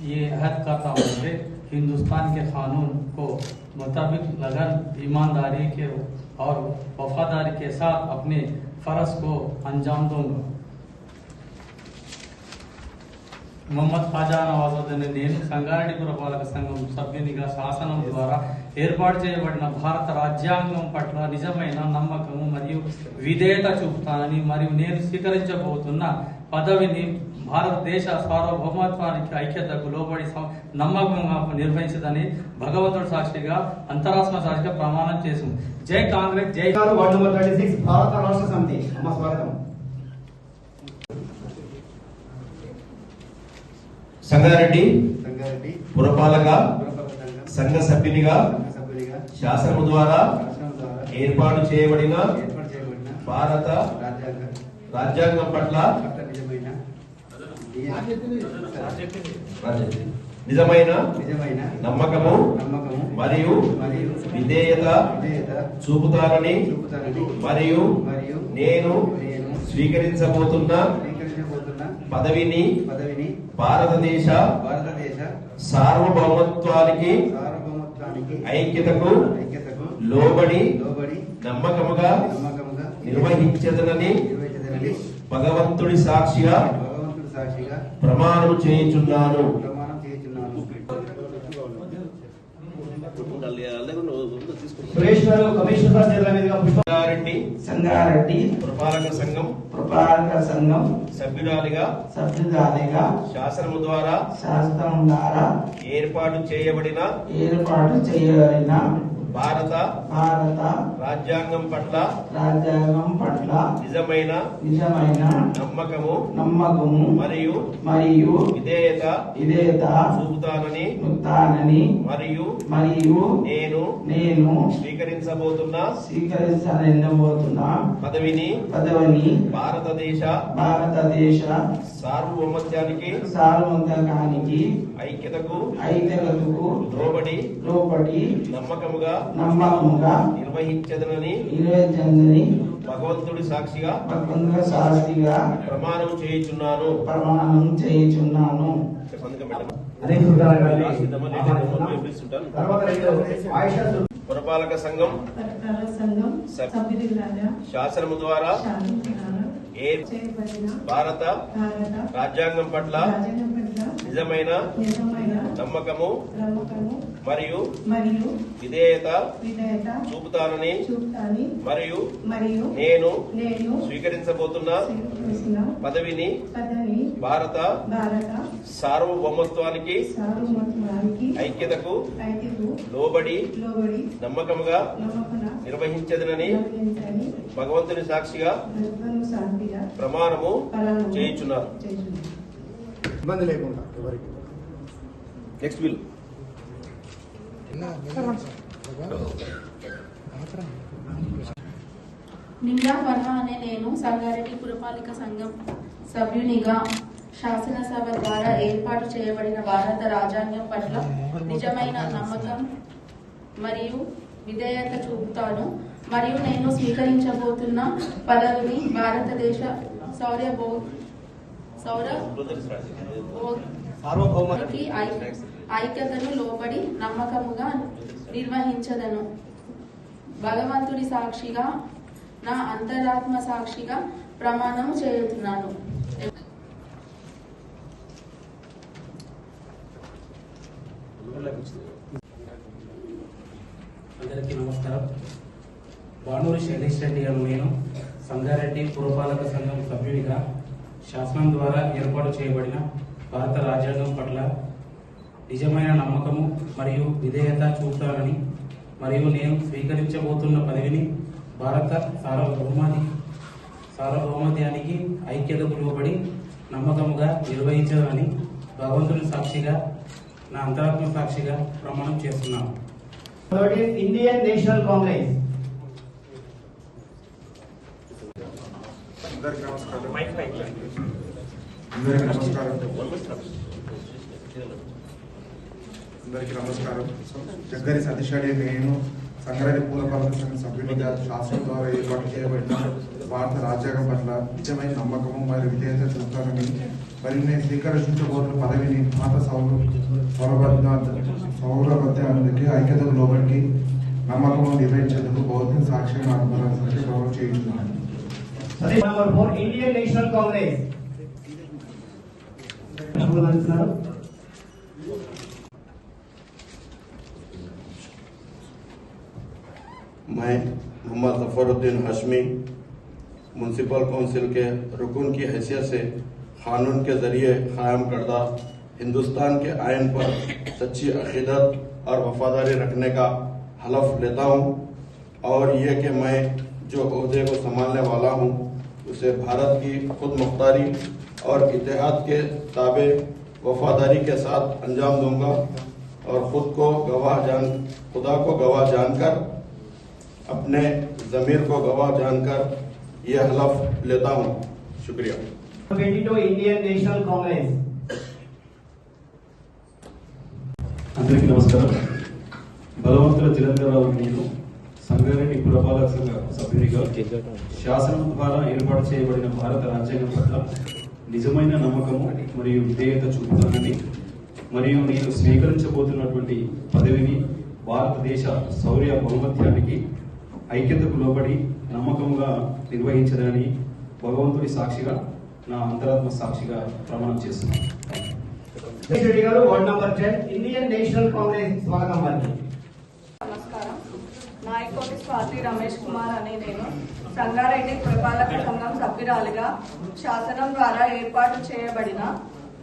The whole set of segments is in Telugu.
کو عہد کرتا ہوں کہ ہندوستان کے قانون کو مطابق لگن ایمانداری کے اور وفاداری کے ساتھ اپنے فرض کو انجام دوں گا మొహమ్మద్ ఖాజా నవాజుద్దీన్ నేను సంగారెడ్డి పురపాలక సంఘం సభ్యునిగా శాసనం ద్వారా ఏర్పాటు చేయబడిన భారత రాజ్యాంగం పట్ల నిజమైన నమ్మకము మరియు విధేయత చూపుతానని మరియు నేను స్వీకరించబోతున్న పదవిని భారతదేశ సార్వభౌమత్వానికి ఐక్యతకు లోబడి నమ్మకంగా నిర్వహించదని భగవంతుడు సాక్షిగా అంతరాష్ట్ర సాక్షిగా ప్రమాణం చేసింది జై కాంగ్రెస్ జై గారు వార్డు నెంబర్ థర్టీ సిక్స్ భారత రాష్ట్ర సమితి. అమ్మ స్వాగతం. సంగారెడ్డి సంగారెడ్డి పురపాలక సంఘం సభ్యునిగా శాసనము ద్వారా ఏర్పాటు చేయబడిన భారత రాజ్యాంగ పట్ల నిజమైన నిజమైన నిజమైన నమ్మకము నమ్మకము మరియు మరియు విధేయత చూపుతానని మరియు మరియు నేను నేను స్వీకరించబోతున్న స్వీకరించబోతున్న పదవిని పదవిని భారతదేశ భారతదేశ సార్వభౌమత్వానికి సార్వభౌమత్వానికి ఐక్యతకు ఐక్యతకు లోబడి లోబడి నమ్మకముగా నమ్మకముగా నిర్వహించదనని నిర్వహించదనని భగవంతుడి సాక్షిగా భగవంతుడు సాక్షిగా ప్రమాణం చేయించున్నాను ప్రమాణం చేస్తున్నాను సురేష్ గారు కమిషనర్ జిల్లా మీదుగా పుష్ప సంగారెడ్డి సంగారెడ్డి పురపాలక సంఘం పురపాలక సంఘం సభ్యురాలిగా సభ్యురాలిగా శాసనము ద్వారా శాస్త్రం ద్వారా ఏర్పాటు చేయబడిన ఏర్పాటు చేయబడిన భారత భారత రాజ్యాంగం పట్ల రాజ్యాంగం పట్ల నిజమైన నిజమైన నమ్మకము నమ్మకము మరియు మరియు విధేయత విధేయత చూపుతానని చూపుతానని మరియు మరియు నేను నేను స్వీకరించబోతున్న. స్వీకరించబోతున్న. పదవిని పదవిని భారతదేశ భారతదేశ సార్వభౌమత్యానికి సార్వత్రికానికి ఐక్యతకు ఐక్యతకు లోబడి లోపడి నమ్మకముగా నమ్మకముగా నిర్వహించదనని నిర్వహించని భగవంతుడి సాక్షిగా భగవంతుల సాక్షిగా ప్రమాణం చేయుచున్నాను. ప్రమాణం చేయుచున్నాను. పురపాలక సంఘం శాసనము ద్వారా ఏ భారత భారత రాజ్యాంగం పట్ల రాజ్యాంగం పట్ల నిజమైన నమ్మకము మరియు మరియు విధేయత చూపుతానని చూపుతాని మరియు మరియు నేను నేను స్వీకరించబోతున్న పదవిని పదవి భారత భారత సార్వభౌమత్వానికి సార్వభౌమత్వానికి ఐక్యతకు లోబడి నమ్మకముగా నిర్వహించదనని భగవంతుని సాక్షిగా ప్రమాణము చేయుచున్నారు. ఇబ్బంది లేకుండా ఎవరికి. నెక్స్ట్ బిల్ నింగా వర్మ అనే నేను సంగారెడ్డి పురపాలిక సంఘం సభ్యునిగా శాసనసభ ద్వారా ఏర్పాటు చేయబడిన భారత రాజ్యాంగం పట్ల నిజమైన నమ్మకం మరియు విధేయత చూపుతాను. మరియు నేను స్వీకరించబోతున్న పదవిని భారతదేశ సౌర్య ఐక్యతను లోబడి నమ్మకముగా నిర్వహించదను. భగవంతుడి సాక్షిగా నా అంతరాత్మ సాక్షిగా ప్రమాణం చేయుతున్నాను అందరికీ నమస్కారం. బానూరు శైలేష్ రెడ్డి గారు నేను సంగారెడ్డి పురపాలక సంఘం సభ్యునిగా శాసనం ద్వారా ఏర్పాటు చేయబడిన భారత రాజ్యాంగం పట్ల నిజమైన నమ్మకము మరియు విధేయత చూపుతానని మరియు నేను స్వీకరించబోతున్న పదవిని భారత సార్వభౌమాది సార్వభౌమత్యానికి ఐక్యతకు లోబడి నమ్మకముగా నిర్వహించాలని భగవంతుని సాక్షిగా నా అంతరాత్మ సాక్షిగా ప్రమాణం చేస్తున్నాను Indian National Indian National Congress. అందరికి నమస్కారం. అందరికి నమస్కారం. అందరికీ నమస్కారం. సతీష్ రెడ్డి నేను సంగారెడ్డి పూలపాలక సంఘం సభ్యునిగా శాసనం ద్వారా ఏర్పాటు చేయబడిన భారత రాజ్యాంగం పట్ల నిజమైన నమ్మకము మరియు విధేయత చూపుతానని మరియు నేను స్వీకరించబోతున్న పదవిని భారత సౌర సౌరభద్ర సౌరభద్రానికి ఐక్యతకు లోబడికి నమ్మకము నిర్వహించేందుకు భౌతిక సాక్షిగా ఆత్మరాజు గౌరవం చేయించున్నాను. Number four, Indian National Congress. میں محمد ظفر الدین ہاشمی میونسپل کونسل کے رکن کی حیثیت سے قانون کے ذریعے قائم کردہ ہندوستان کے آئین پر سچی عقیدت اور وفاداری رکھنے کا حلف لیتا ہوں اور یہ کہ میں جو عہدے کو سنبھالنے والا ہوں اسے بھارت کی خود مختاری اور اتحاد کے تابع وفاداری کے ساتھ انجام دوں گا اور خود کو گواہ جان خدا کو گواہ جان کر اپنے ضمیر کو گواہ جان کر یہ حلف لیتا ہوں۔ شکریہ۔ Indian National అందరికీ నమస్కారం. బలవంతుల తెలంగాణ నేను సంగారెడ్డి పురపాలక సంఘ సభ్యునిగా శాసనం ద్వారా ఏర్పాటు చేయబడిన భారత రాజ్యాంగం పట్ల నిజమైన నమ్మకము మరియు విధేయత చూపుతానని మరియు నేను స్వీకరించబోతున్నటువంటి పదవిని భారతదేశ శౌర్య బహుమత్యానికి ఐక్యతకు లోబడి నమ్మకముగా నిర్వహించదని భగవంతుడి సాక్షిగా నా అంతరాత్మ సాక్షిగా ప్రమాణం చేస్తున్నాను. Ward number 10 Indian National Congress స్వాగతం నాయకోటి స్వాతి రమేష్ కుమార్ అని నేను సంగారెడ్డి పురపాలక సంఘం సభ్యురాలిగా శాసనం ద్వారా ఏర్పాటు చేయబడిన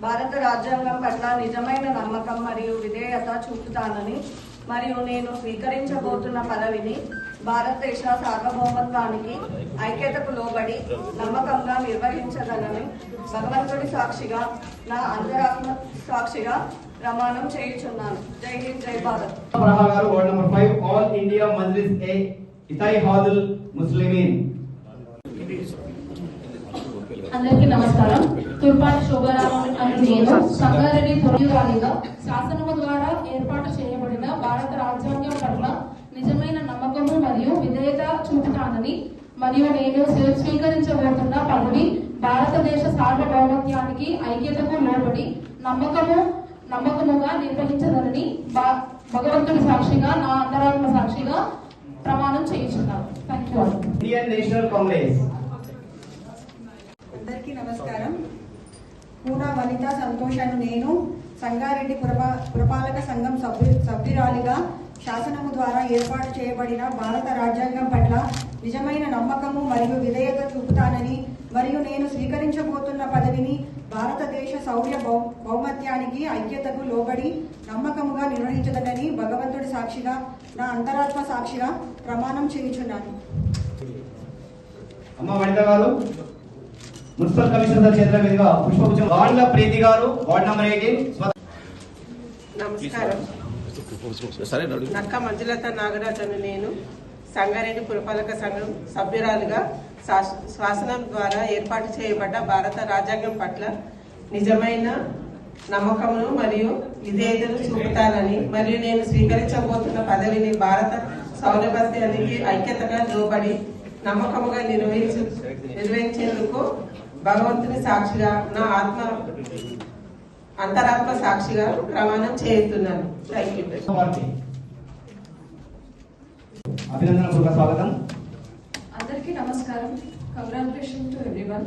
భారత రాజ్యాంగం పట్ల నిజమైన నమ్మకం మరియు విధేయత చూపుతానని మరియు నేను స్వీకరించబోతున్న పదవిని భారతదేశ సార్వభౌమత్వానికి ఐక్యతకు లోబడి నమ్మకంగా నిర్వహించగలని భగవంతుడి సాక్షిగా నా అంతరాత్మ సాక్షిగా ప్రమాణం చేయుచున్నాను. జై హింద్ జై భారత్. గారు ward number 5 All India Majlis e Ittehadul Muslimeen. అందరికీ నమస్కారం. తుర్పాటి శోభరామన్ అని నేను సంగారెడ్డి తొలిరాలిగా శాసనము ద్వారా ఏర్పాటు చేయబడిన భారత రాజ్యాంగం పట్ల నిజమైన నమ్మకము మరియు విధేయత చూపుతానని మరియు నేను స్వీ- స్వీకరించబోతున్న పదవి భారతదేశ సార్వభౌమత్యానికి ఐక్యతకు లోబడి నమ్మకము నమ్మకముగా నిర్వహించదనని భా- భగవంతుడి సాక్షిగా నా అంతరాత్మ సాక్షిగా ప్రమాణం చేయించున్నాను. Thank you Indian National Congress అందరికీ నమస్కారం. పూనా వనిత సంతోష్ అని నేను సంగారెడ్డి పురపా పురపాలక సంఘం సభ్యు సభ్యురాలిగా శాసనము ద్వారా ఏర్పాటు చేయబడిన భారత రాజ్యాంగం పట్ల నిజమైన నమ్మకము మరియు విధేయత చూపుతానని మరియు నేను స్వీకరించబోతున్న పదవిని భారతదేశ శౌర్య బౌ బౌమత్యానికి ఐక్యతకు లోబడి నమ్మకముగా నిర్వహించదనని భగవంతుడి సాక్షిగా నా అంతరాత్మ సాక్షిగా ప్రమాణం చేయుచున్నాను. అమ్మ వనిత గారు మున్సిపల్ కమిషనర్ చేతుల మీదుగా పుష్పగుచ్చం వాళ్ళ ప్రీతి గారు వార్డ్ నంబర్ 18 నమస్కారం. సరే నక్క మంజులత నాగరాజ్ అని నేను. సంగారెడ్డి పురపాలక సంఘం సభ్యురాలుగా శాసనం ద్వారా ఏర్పాటు చేయబడ్డ భారత రాజ్యాంగం పట్ల నిజమైన నమ్మకమును మరియు విధేయతను చూపుతానని మరియు నేను స్వీకరించబోతున్న పదవిని భారత సౌరభత్యానికి ఐక్యతగా లోబడి నమ్మకముగా నిర్వహించు నిర్వహించేందుకు భగవంతుని సాక్షిగా నా ఆత్మ అంతరాత్మ సాక్షిగా ప్రమాణం చేస్తున్నాను థ్యాంక్ యూ అభినందన పూర్వక స్వాగతం. అందరికీ నమస్కారం. Congratulation to everyone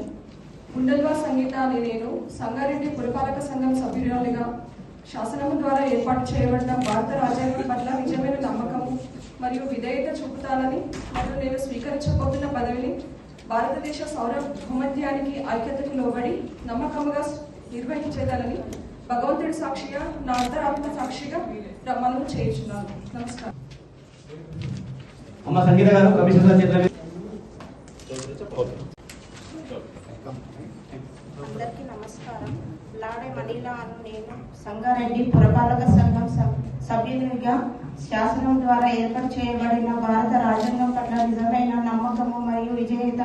Undalwa Sangeetha అని నేను సంగారెడ్డి పురపాలక సంఘం సభ్యురాలిగా శాసనము ద్వారా ఏర్పాటు చేయబడిన భారత రాజ్యాంగం పట్ల నిజమైన నమ్మకము మరియు విధేయత చూపుతానని మరియు నేను స్వీకరించబోతున్న పదవిని భారతదేశ సౌర భూమధ్యానికి ఐక్యతకు లోబడి నమ్మకముగా నిర్వహించేదానని భగవంతుడి సాక్షిగా నా అంతరాత్మ సాక్షిగా ప్రమాణం చేయించున్నాను. నమస్కారం. అమ్మ సంగీత గారు కమిషన్ చేతుల అందరికీ నమస్కారం. లాడే మనీలా అను నేను సంగారెడ్డి పురపాలక సంఘం సభ్యునిగా శాసనం ద్వారా ఏర్పాటు చేయబడిన భారత రాజ్యాంగం పట్ల నిజమైన నమ్మకము మరియు విజేత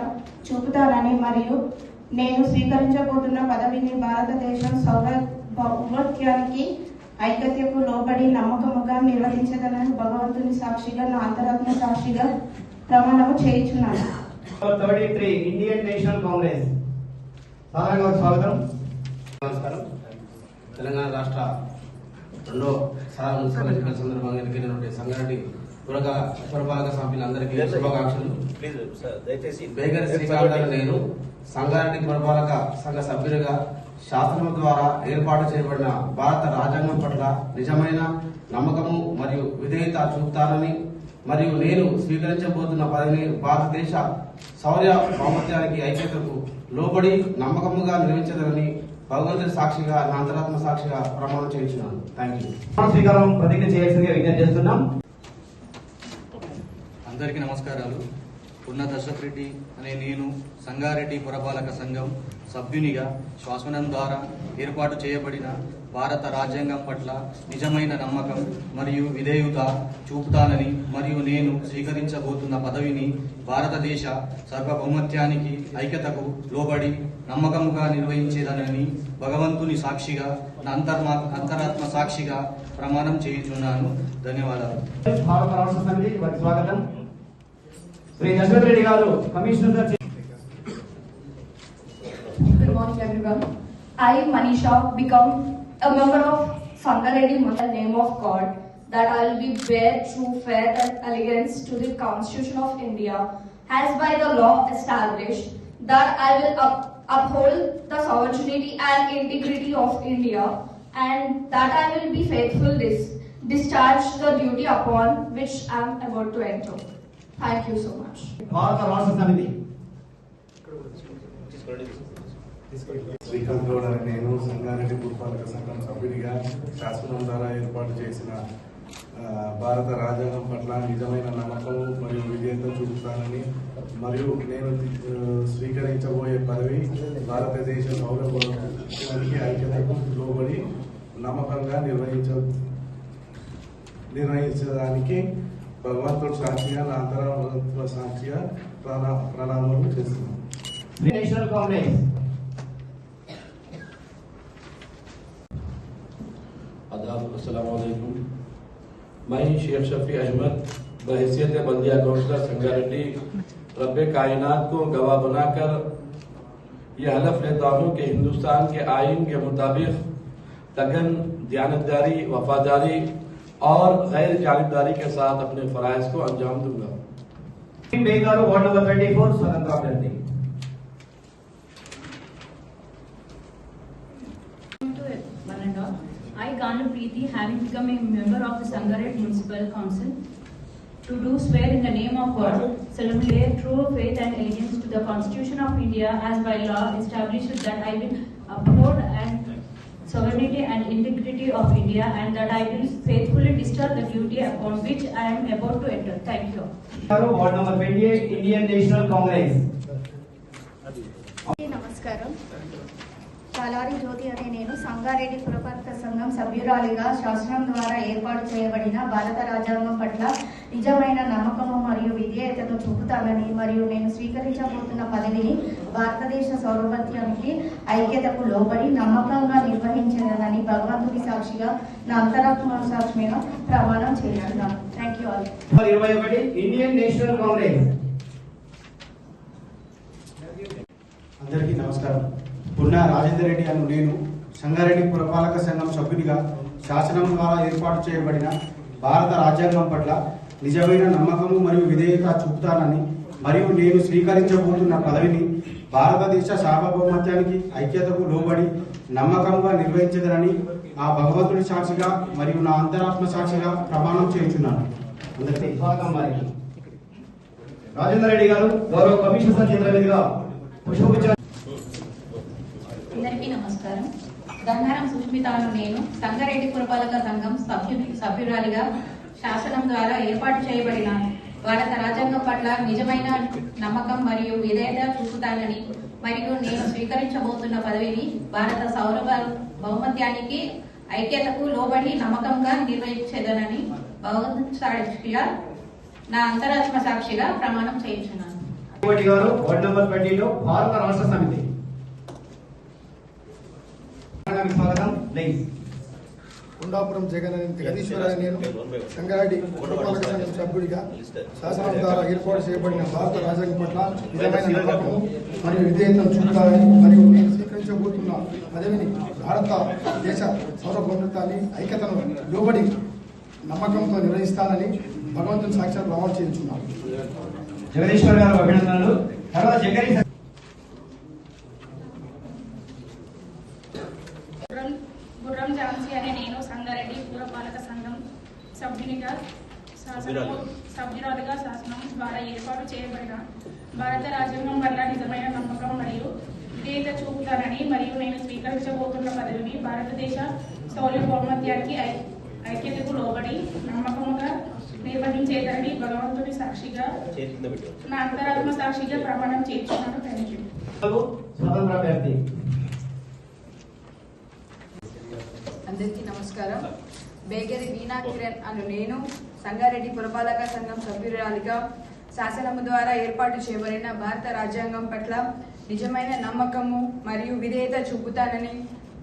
చూపుతానని మరియు నేను స్వీకరించబోతున్న పదవిని భారతదేశం సౌరభౌమత్యానికి ఐక్యతకు లోబడి నమ్మకముగా నిర్వహించగలను భగవంతుని సాక్షిగా నా అంతరాత్మ సాక్షిగా ప్రమాణము చేయించున్నాను. Thirty three Indian National Congress. సాధారణంగా స్వాగతం. నమస్కారం. తెలంగాణ రాష్ట్ర రెండో సాధారణ సందర్భంగా ఎన్నికైనటువంటి సంగారెడ్డి పురక పురపాలక సభ్యులందరికీ శుభాకాంక్షలు. బేగర్ శ్రీకాంత్ అనే నేను సంగారెడ్డి పురపాలక సంఘ సభ్యునిగా శాసనం ద్వారా ఏర్పాటు చేయబడిన భారత రాజ్యాంగం పట్ల నిజమైన నమ్మకము మరియు విధేయత చూపుతానని మరియు నేను స్వీకరించబోతున్న పదవిని భారతదేశ శౌర్య సామర్థ్యానికి ఐక్యతకు లోబడి నమ్మకముగా నిర్వహించదని భగవంతుడి సాక్షిగా నా అంతరాత్మ సాక్షిగా ప్రమాణం చేయించున్నాను. థ్యాంక్ యూ స్వీకారం ప్రతిజ్ఞ చేయాల్సిందిగా విజ్ఞప్తి చేస్తున్నాం. అందరికీ నమస్కారాలు. ఉన్న దశరథ్ రెడ్డి అనే నేను సంగారెడ్డి పురపాలక సంఘం సభ్యునిగా శ్వాసనం ద్వారా ఏర్పాటు చేయబడిన భారత రాజ్యాంగం పట్ల నిజమైన నమ్మకం మరియు విధేయుత చూపుతానని మరియు నేను స్వీకరించబోతున్న పదవిని భారతదేశ సర్వభౌమత్యానికి ఐక్యతకు లోబడి నమ్మకముగా నిర్వహించేదనని భగవంతుని సాక్షిగా నా అంతర్మా అంతరాత్మ సాక్షిగా ప్రమాణం చేయుచున్నాను. ధన్యవాదాలు. భారత రాష్ట్ర స్వాగతం. శ్రీ దశరథ్ రెడ్డి గారు కమిషనర్ గారు Good morning, everyone. I, Manisha, become a member of Sangareddy Mandal name of God that I will be bear true faith and allegiance to the Constitution of India as by the law established that I will up- uphold the sovereignty and integrity of India and that I will be faithful dis- discharge the duty upon which I am about to enter. Thank you so much. భారత రాష్ట్ర సమితి శ్రీకాంత్ గౌడ్ అని నేను సంగారెడ్డి పురపాలక సంఘం సభ్యునిగా శాసనం ద్వారా ఏర్పాటు చేసిన భారత రాజ్యాంగం పట్ల నిజమైన నమ్మకం మరియు విజేత చూపుతానని మరియు నేను స్వీకరించబోయే పదవి భారతదేశ పౌరత్వానికి ఐక్యతకు లోబడి నమ్మకంగా నిర్వహించ నిర్వహించడానికి భగవంతుడు సాక్షిగా నాంతర భగవంతుడు సాక్షిగా ప్రణా చేస్తున్నాం Congress آداب السلام علیکم میں شیخ شفیع احمد بحیثیت بلدیہ کونسلر سنگاریڈی رب کائنات کو گواہ بنا کر یہ حلف لیتا ہوں کہ ہندوستان کے آئین کے مطابق لگن دیانتداری وفاداری اور غیر جانبداری کے ساتھ اپنے فرائض کو انجام دوں گا I, Ganu Preeti, having become a member of the Sangharit Municipal Council, to do swear in the name of God, solemnly true faith and allegiance to the Constitution of India as by law established that I will uphold sovereignty and integrity of India and that I will faithfully discharge the duty upon which I am about to enter. Thank you. Ward number 28, Indian National Congress. Namaskaram. పాలారి జ్యోతి అనే నేను సంగారెడ్డి పురపాలక సంఘం సభ్యురాలిగా శాసనం ద్వారా ఏర్పాటు చేయబడిన భారత రాజ్యాంగం పట్ల నిజమైన నమ్మకము మరియు విధేయతను చూపుతానని మరియు నేను స్వీకరించబోతున్న పదవిని భారతదేశ సౌరభత్యానికి ఐక్యతకు లోబడి నమ్మకంగా నిర్వహించదని భగవంతుడి సాక్షిగా నా అంతరాత్మ సాక్షిగా ప్రమాణం చేస్తున్నాను. థ్యాంక్ యూ ఆల్ నెంబర్ ఇరవై ఒకటి ఇండియన్ నేషనల్ కాంగ్రెస్. అందరికీ నమస్కారం. పున్నా రాజేందర్ రెడ్డి అను నేను సంగారెడ్డి పురపాలక సంఘం సభ్యునిగా శాసనం ద్వారా ఏర్పాటు చేయబడిన భారత రాజ్యాంగం పట్ల నిజమైన నమ్మకము మరియు విధేయత చూపుతానని మరియు నేను స్వీకరించబోతున్న పదవిని భారతదేశ సార్వభౌమత్యానికి ఐక్యతకు లోబడి నమ్మకంగా నిర్వహించదనని ఆ భగవంతుడి సాక్షిగా మరియు నా అంతరాత్మ సాక్షిగా ప్రమాణం చేస్తున్నాను అందరికీ స్వాగతం రాజేందర్ రెడ్డి గారు గౌరవ కమిషన్ చేతుల నమస్కారం. గంధారం సుష్మితాను నేను సంగారెడ్డి పురపాలక సంఘం సభ్యుని సభ్యురాలిగా శాసనం ద్వారా ఏర్పాటు చేయబడిన భారత రాజ్యాంగం పట్ల నిజమైన నమ్మకం మరియు విధేయత చూపుతానని మరియు నేను స్వీకరించబోతున్న పదవిని భారత సౌర బహుమత్యానికి ఐక్యతకు లోబడి నమ్మకంగా నిర్వహించేదనని భగవంతు సాక్షిగా నా అంతరాత్మ సాక్షిగా ప్రమాణం చేయించున్నాను. గారు వార్డ్ నెంబర్ ట్వంటీలో భారత రాష్ట్ర సమితి. కొండాపురం జగన్ నేను సంగారెడ్డి పురపాలక సంఘం సభ్యుడిగా శాసనం ద్వారా ఏర్పాటు చేయబడిన భారత రాజ్యాంగం పట్ల నిజమైన నమ్మకము మరియు విధేయతను చూపాలని మరియు నేను స్వీకరించబోతున్న పదవిని భారత దేశ సౌరభౌమత్వాన్ని ఐక్యతను లోబడి నమ్మకంతో నిర్వహిస్తానని భగవంతుని సాక్షాత్ ప్రమాణం చేయించున్నాను జగదీశ్వర్ గారు అభినందనలు. తర్వాత జగదీశ్ గుర్రం గుర్రం ఝాన్సీ అనే నేను సంగారెడ్డి పురపాలక సంఘం సభ్యునిగా శాసనము సభ్యురాలుగా శాసనం ద్వారా ఏర్పాటు చేయబడిన భారత రాజ్యాంగం పట్ల నిజమైన నమ్మకం మరియు విధేయత చూపుతానని మరియు నేను స్వీకరించబోతున్న పదవిని భారతదేశ సౌర్యభౌమత్యానికి ఐ- ఐక్యతకు లోబడి నమ్మకముగా నిర్వహించేదని భగవంతుని సాక్షిగా నా అంతరాత్మ సాక్షిగా ప్రమాణం చేస్తున్నాను థ్యాంక్ యూ అందరికీ నమస్కారం. బేగరి వీణా కిరణ్ అను నేను సంగారెడ్డి పురపాలక సంఘం సభ్యురాలిగా శాసనము ద్వారా ఏర్పాటు చేయబడిన భారత రాజ్యాంగం పట్ల నిజమైన నమ్మకము మరియు విధేయత చూపుతానని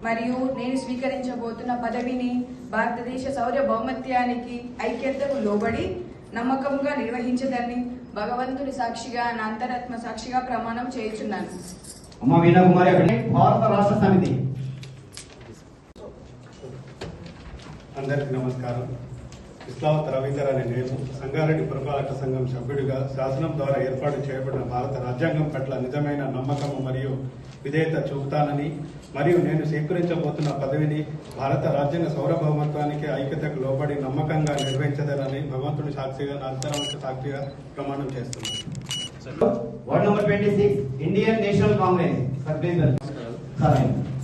మరియు నేను స్వీకరించబోతున్న పదవిని భారతదేశ సౌర భౌమత్యానికి ఐక్యతకు లోబడి నమ్మకంగా నిర్వహించదని భగవంతుడి సాక్షిగా నా అంతరాత్మ సాక్షిగా ప్రమాణం చేయుచున్నాను. అమ్మ వీణా కుమారి అభినయ్ భారత రాష్ట్ర సమితి. అందరికీ నమస్కారం. ఇస్లావత్ రవీందర్ అనే నేను సంగారెడ్డి పురపాలక సంఘం సభ్యుడిగా శాసనం ద్వారా ఏర్పాటు చేయబడిన భారత రాజ్యాంగం పట్ల నిజమైన నమ్మకము మరియు విధేయత చూపుతానని మరియు నేను స్వీకరించబోతున్న పదవిని భారత రాజ్యాంగ సౌరభౌమత్వానికి ఐక్యతకు లోబడి నమ్మకంగా నిర్వహించదనని భగవంతుని సాక్షిగా నా అంతరంగ సాక్షిగా ప్రమాణం చేస్తున్నాను. Ward number twenty six Indian National Congress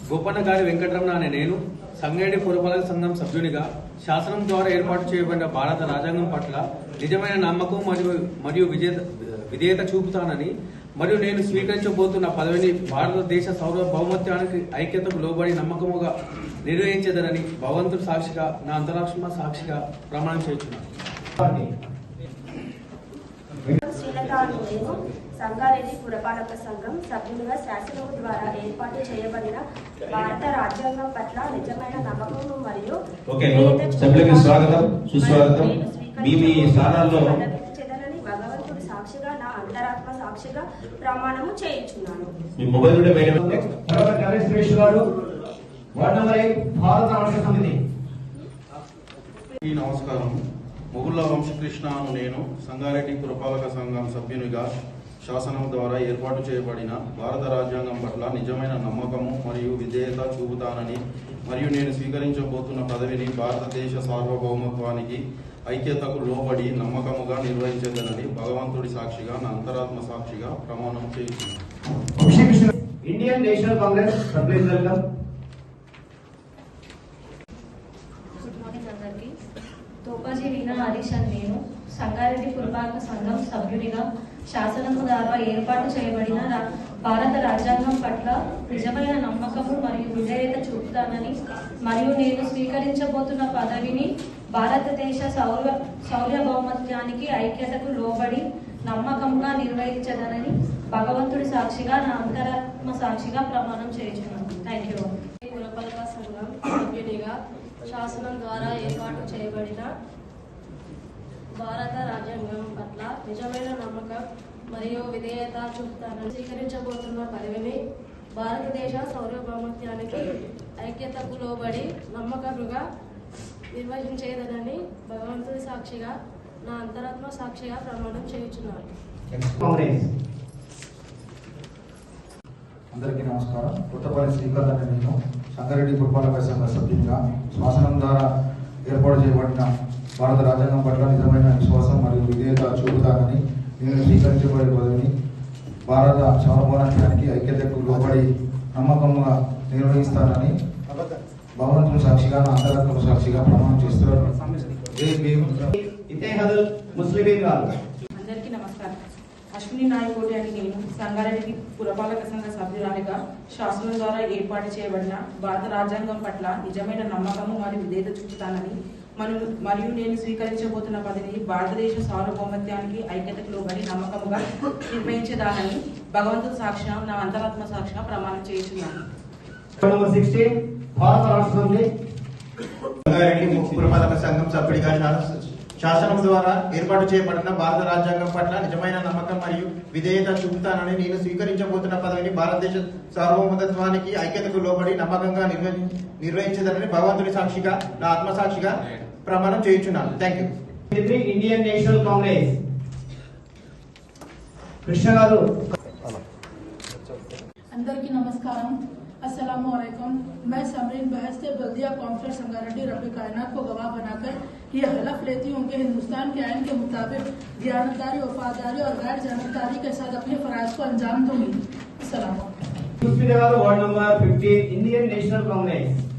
సభ్యులు గోపన్నగారి వెంకటరమణ అనే నేను సంగేడి పురపాలక సంఘం సభ్యునిగా శాసనం ద్వారా ఏర్పాటు చేయబడిన భారత రాజ్యాంగం పట్ల నిజమైన నమ్మకం మరియు మరియు విజేత విధేయత చూపుతానని మరియు నేను స్వీకరించబోతున్న పదవిని భారతదేశ సార్వభౌమత్యానికి ఐక్యతకు లోబడి నమ్మకముగా నిర్వహించదనని భగవంతుడు సాక్షిగా నా అంతరాక్షమ సాక్షిగా ప్రమాణం చేస్తున్నాను. సంగారెడ్డి పురపాలక సంఘం సభ్యులుగా శాసనం ద్వారా ఏర్పాటు చేయబడిన భారత రాజ్యాంగం పట్ల నిజమైన నమ్మకం మరియు ఓకే విధేయత సభ్యులకి చూపుతానని స్వాగతం సుస్వాగతం. మరియు మీ మీ స్థానాల్లో చెదరని భగవంతుడి సాక్షిగా నా అంతరాత్మ సాక్షిగా ప్రమాణము చేయించున్నాను. మీ మొబైల్ ఉంటే బయట తర్వాత గణేష్ సురేష్ గారు వార్డ్ నంబర్ ఎయిట్ భారత రాష్ట్ర సమితి. ఈ నమస్కారం. మొగుళ్ళ వంశకృష్ణ నేను సంగారెడ్డి పురపాలక సంఘం సభ్యునిగా శాసనం ద్వారా ఏర్పాటు చేయబడిన భారత రాజ్యాంగం పట్ల నిజమైన నమ్మకము మరియు విధేయత చూపుతానని మరియు నేను స్వీకరించబోతున్న పదవిని భారతదేశ సార్వభౌమత్వానికి ఐక్యతకు లోబడి నమ్మకముగా నిర్వహించేదనని భగవంతుడి సాక్షిగా నా అంతరాత్మ సాక్షిగా ప్రమాణం చేస్తున్నాను Indian National Congress Topaji Veena Harish అని నేను. సంగారెడ్డి పురపాలక సంఘం సభ్యుడిగా శాసనం ద్వారా ఏర్పాటు చేయబడిన రా- భారత రాజ్యాంగం పట్ల నిజమైన నమ్మకము మరియు విధేయత చూపుతానని మరియు నేను స్వీకరించబోతున్న పదవిని భారతదేశ సౌర సౌర్యభౌమత్యానికి ఐక్యతకు లోబడి నమ్మకంగా నిర్వహించదనని భగవంతుడి సాక్షిగా నా అంతరాత్మ సాక్షిగా ప్రమాణం చేయించున్నాను. థ్యాంక్ యూ పురపాలక సంఘం సభ్యునిగా శాసనం ద్వారా ఏర్పాటు చేయబడిన భారత పట్ల నిజమైన నమ్మకం మరియు విధేయత చూపుతానని స్వీకరించబోతున్న పదవిని భారతదేశ సౌరభౌమత్యానికి ఐక్యతకు లోబడి నమ్మకముగా నిర్వహించేదనని భగవంతుడి సాక్షిగా నా అంతరాత్మ సాక్షిగా ప్రమాణం చేయుచున్నాను. అందరికీ నమస్కారం. కొత్తపల్లి శ్రీకాంత్ అనే నేను సంగారెడ్డి పురపాలక సంఘ సభ్యునిగా శ్వాసనం ద్వారా ఏర్పాటు చేయబడిన భారత రాజ్యాంగం పట్ల నిజమైన విశ్వాసం మరియు విధేయత చూపుతానని నేను స్వీకరించబడే పదవిని భారత సార్వభౌమానికి ఐక్యతకు లోబడి నమ్మకంగా నిర్వహిస్తానని భగవంతుని సాక్షిగా నా అంతరాత్మ సాక్షిగా ప్రమాణం చేస్తున్నాను గారు. అందరికీ నమస్కారం. అశ్విని నాయకోటి అని నేను సంగారెడ్డి పురపాలక సంఘ సభ్యురాలిగా శాసనం ద్వారా ఏర్పాటు చేయబడిన భారత రాజ్యాంగం పట్ల నిజమైన నమ్మకము మరియు విధేయత చూపుతానని మను మరియు నేను స్వీకరించబోతున్న పదవిని భారతదేశ సార్వభౌమత్యానికి ఐక్యతకు లోబడి నమ్మకముగా నిర్వహించేదానని భగవంతుడు సాక్షిగా నా అంతరాత్మ సాక్షిగా ప్రమాణం పురపాలక సంఘం సభ్యుడిగా శాస- శాసనం ద్వారా ఏర్పాటు చేయబడిన భారత రాజ్యాంగం పట్ల నిజమైన నమ్మకం మరియు విధేయత చూపుతానని నేను స్వీకరించబోతున్న పదవిని భారతదేశ సార్వభౌమతత్వానికి ఐక్యతకు లోబడి నమ్మకంగా నిర్వహి నిర్వహించదనని భగవంతుని సాక్షిగా నా ఆత్మసాక్షిగా ప్రమాణం చేయించున్నాను. Thank you Indian National Congress. Krishna గారు. అందరికీ నమస్కారం. السلام علیکم، میں سمرین بحث بلدیہ کانفرنس انگارٹی رب کائنات کو گواہ بنا کر یہ حلف لیتی ہوں کہ ہندوستان کے آئین کے مطابق دیانتداری، وفاداری اور غیر جانبداری کے ساتھ اپنے فرائض کو انجام دوں گی۔ السلام علیکم۔ وارڈ نمبر 15 انڈین نیشنل کانگریس۔